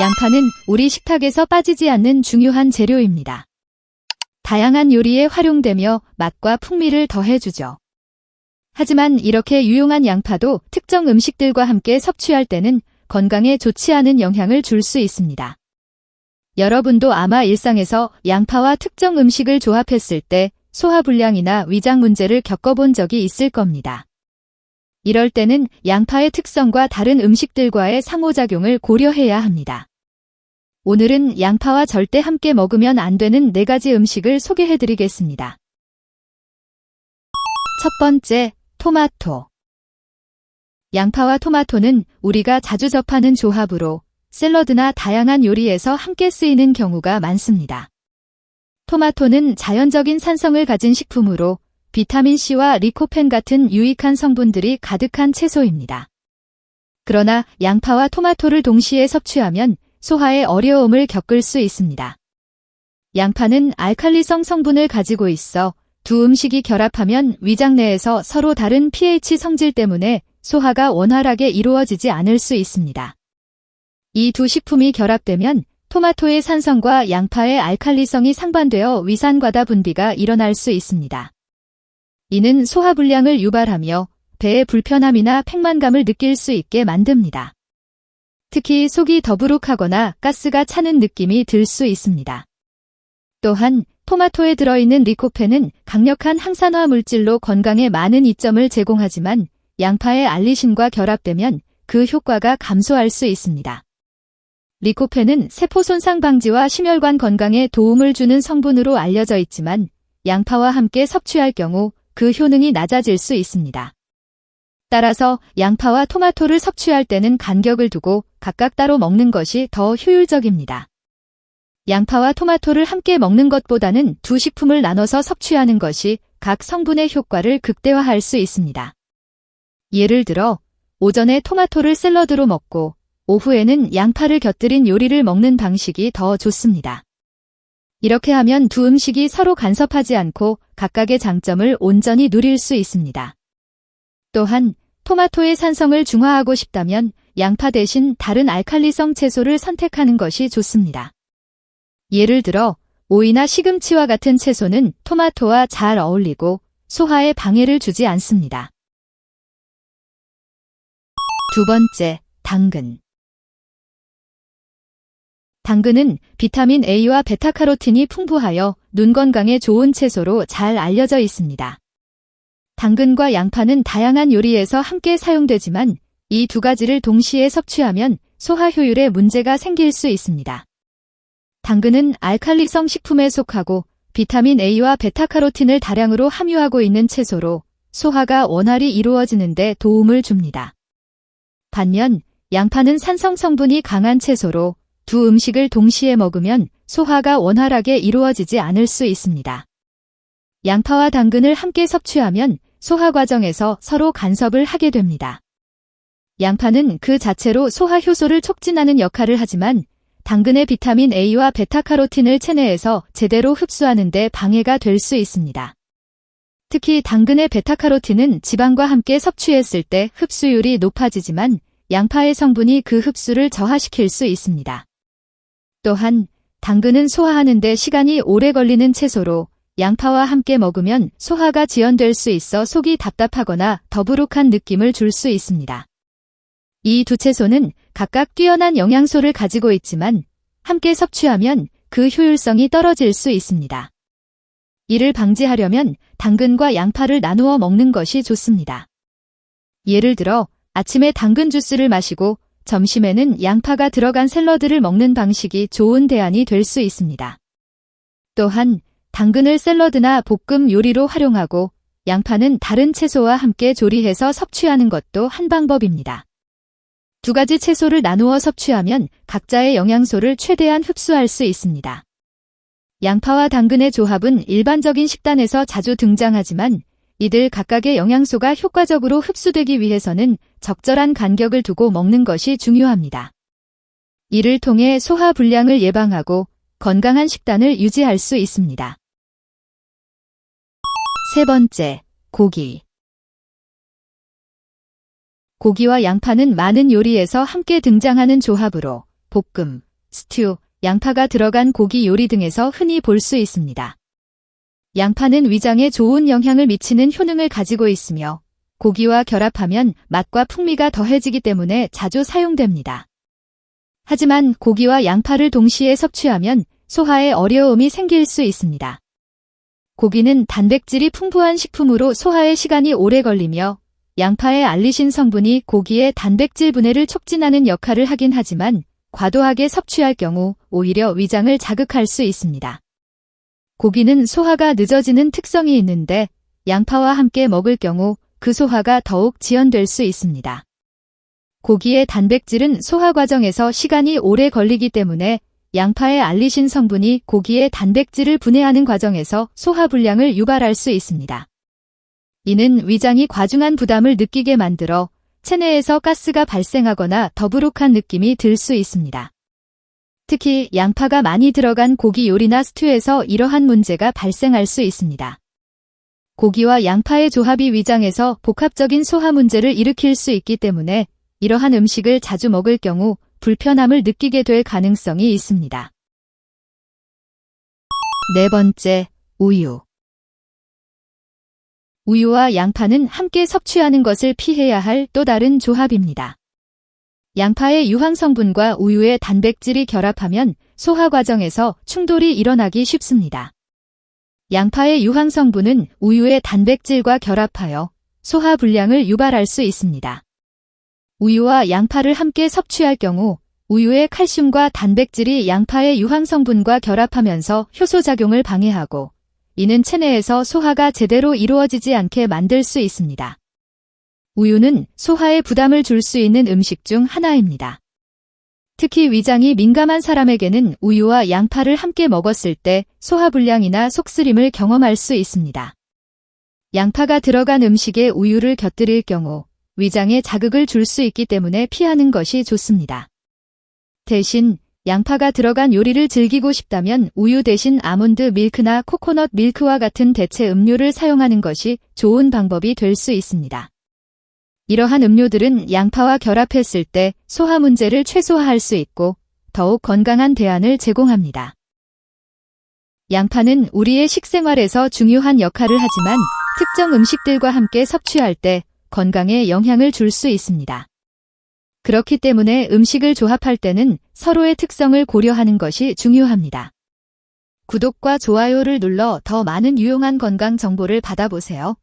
양파는 우리 식탁에서 빠지지 않는 중요한 재료입니다. 다양한 요리에 활용되며 맛과 풍미를 더해주죠. 하지만 이렇게 유용한 양파도 특정 음식들과 함께 섭취할 때는 건강에 좋지 않은 영향을 줄 수 있습니다. 여러분도 아마 일상에서 양파와 특정 음식을 조합했을 때 소화불량이나 위장 문제를 겪어본 적이 있을 겁니다. 이럴 때는 양파의 특성과 다른 음식들과의 상호작용을 고려해야 합니다. 오늘은 양파와 절대 함께 먹으면 안 되는 네 가지 음식을 소개해 드리겠습니다. 첫 번째, 토마토. 양파와 토마토는 우리가 자주 접하는 조합으로 샐러드나 다양한 요리에서 함께 쓰이는 경우가 많습니다. 토마토는 자연적인 산성을 가진 식품으로 비타민C와 리코펜 같은 유익한 성분들이 가득한 채소입니다. 그러나 양파와 토마토를 동시에 섭취하면 소화에 어려움을 겪을 수 있습니다. 양파는 알칼리성 성분을 가지고 있어 두 음식이 결합하면 위장 내에서 서로 다른 pH 성질 때문에 소화가 원활하게 이루어지지 않을 수 있습니다. 이 두 식품이 결합되면 토마토의 산성과 양파의 알칼리성이 상반되어 위산과다 분비가 일어날 수 있습니다. 이는 소화불량을 유발하며 배의 불편함이나 팽만감을 느낄 수 있게 만듭니다. 특히 속이 더부룩하거나 가스가 차는 느낌이 들 수 있습니다. 또한 토마토에 들어있는 리코펜은 강력한 항산화 물질로 건강에 많은 이점을 제공하지만 양파의 알리신과 결합되면 그 효과가 감소할 수 있습니다. 리코펜은 세포 손상 방지와 심혈관 건강에 도움을 주는 성분으로 알려져 있지만 양파와 함께 섭취할 경우 그 효능이 낮아질 수 있습니다. 따라서 양파와 토마토를 섭취할 때는 간격을 두고 각각 따로 먹는 것이 더 효율적입니다. 양파와 토마토를 함께 먹는 것보다는 두 식품을 나눠서 섭취하는 것이 각 성분의 효과를 극대화할 수 있습니다. 예를 들어, 오전에 토마토를 샐러드로 먹고 오후에는 양파를 곁들인 요리를 먹는 방식이 더 좋습니다. 이렇게 하면 두 음식이 서로 간섭하지 않고 각각의 장점을 온전히 누릴 수 있습니다. 또한 토마토의 산성을 중화하고 싶다면 양파 대신 다른 알칼리성 채소를 선택하는 것이 좋습니다. 예를 들어 오이나 시금치와 같은 채소는 토마토와 잘 어울리고 소화에 방해를 주지 않습니다. 두 번째, 당근. 당근은 비타민 A와 베타카로틴이 풍부하여 눈 건강에 좋은 채소로 잘 알려져 있습니다. 당근과 양파는 다양한 요리에서 함께 사용되지만 이 두 가지를 동시에 섭취하면 소화 효율에 문제가 생길 수 있습니다. 당근은 알칼리성 식품에 속하고 비타민 A와 베타카로틴을 다량으로 함유하고 있는 채소로 소화가 원활히 이루어지는데 도움을 줍니다. 반면 양파는 산성 성분이 강한 채소로 두 음식을 동시에 먹으면 소화가 원활하게 이루어지지 않을 수 있습니다. 양파와 당근을 함께 섭취하면 소화 과정에서 서로 간섭을 하게 됩니다. 양파는 그 자체로 소화 효소를 촉진하는 역할을 하지만 당근의 비타민 A와 베타카로틴을 체내에서 제대로 흡수하는데 방해가 될 수 있습니다. 특히 당근의 베타카로틴은 지방과 함께 섭취했을 때 흡수율이 높아지지만 양파의 성분이 그 흡수를 저하시킬 수 있습니다. 또한 당근은 소화하는데 시간이 오래 걸리는 채소로 양파와 함께 먹으면 소화가 지연될 수 있어 속이 답답하거나 더부룩한 느낌을 줄 수 있습니다. 이 두 채소는 각각 뛰어난 영양소를 가지고 있지만 함께 섭취하면 그 효율성이 떨어질 수 있습니다. 이를 방지하려면 당근과 양파를 나누어 먹는 것이 좋습니다. 예를 들어 아침에 당근 주스를 마시고 점심에는 양파가 들어간 샐러드를 먹는 방식이 좋은 대안이 될 수 있습니다. 또한 당근을 샐러드나 볶음 요리로 활용하고 양파는 다른 채소와 함께 조리해서 섭취하는 것도 한 방법입니다. 두 가지 채소를 나누어 섭취하면 각자의 영양소를 최대한 흡수할 수 있습니다. 양파와 당근의 조합은 일반적인 식단에서 자주 등장하지만 이들 각각의 영양소가 효과적으로 흡수되기 위해서는 적절한 간격을 두고 먹는 것이 중요합니다. 이를 통해 소화 불량을 예방하고 건강한 식단을 유지할 수 있습니다. 세 번째, 고기. 고기와 양파는 많은 요리에서 함께 등장하는 조합으로 볶음, 스튜, 양파가 들어간 고기 요리 등에서 흔히 볼 수 있습니다. 양파는 위장에 좋은 영향을 미치는 효능을 가지고 있으며 고기와 결합하면 맛과 풍미가 더해지기 때문에 자주 사용됩니다. 하지만 고기와 양파를 동시에 섭취하면 소화에 어려움이 생길 수 있습니다. 고기는 단백질이 풍부한 식품으로 소화에 시간이 오래 걸리며 양파의 알리신 성분이 고기의 단백질 분해를 촉진하는 역할을 하긴 하지만 과도하게 섭취할 경우 오히려 위장을 자극할 수 있습니다. 고기는 소화가 늦어지는 특성이 있는데 양파와 함께 먹을 경우 그 소화가 더욱 지연될 수 있습니다. 고기의 단백질은 소화 과정에서 시간이 오래 걸리기 때문에 양파의 알리신 성분이 고기의 단백질을 분해하는 과정에서 소화 불량을 유발할 수 있습니다. 이는 위장이 과중한 부담을 느끼게 만들어 체내에서 가스가 발생하거나 더부룩한 느낌이 들 수 있습니다. 특히 양파가 많이 들어간 고기 요리나 스튜에서 이러한 문제가 발생할 수 있습니다. 고기와 양파의 조합이 위장에서 복합적인 소화 문제를 일으킬 수 있기 때문에 이러한 음식을 자주 먹을 경우 불편함을 느끼게 될 가능성이 있습니다. 네 번째, 우유. 우유와 양파는 함께 섭취하는 것을 피해야 할 또 다른 조합입니다. 양파의 유황 성분과 우유의 단백질이 결합하면 소화 과정에서 충돌이 일어나기 쉽습니다. 양파의 유황 성분은 우유의 단백질과 결합하여 소화 불량을 유발할 수 있습니다. 우유와 양파를 함께 섭취할 경우 우유의 칼슘과 단백질이 양파의 유황 성분과 결합하면서 효소작용을 방해하고 이는 체내에서 소화가 제대로 이루어지지 않게 만들 수 있습니다. 우유는 소화에 부담을 줄 수 있는 음식 중 하나입니다. 특히 위장이 민감한 사람에게는 우유와 양파를 함께 먹었을 때 소화불량이나 속쓰림을 경험할 수 있습니다. 양파가 들어간 음식에 우유를 곁들일 경우 위장에 자극을 줄 수 있기 때문에 피하는 것이 좋습니다. 대신 양파가 들어간 요리를 즐기고 싶다면 우유 대신 아몬드 밀크나 코코넛 밀크와 같은 대체 음료를 사용하는 것이 좋은 방법이 될 수 있습니다. 이러한 음료들은 양파와 결합했을 때 소화 문제를 최소화할 수 있고 더욱 건강한 대안을 제공합니다. 양파는 우리의 식생활에서 중요한 역할을 하지만 특정 음식들과 함께 섭취할 때 건강에 영향을 줄 수 있습니다. 그렇기 때문에 음식을 조합할 때는 서로의 특성을 고려하는 것이 중요합니다. 구독과 좋아요를 눌러 더 많은 유용한 건강 정보를 받아보세요.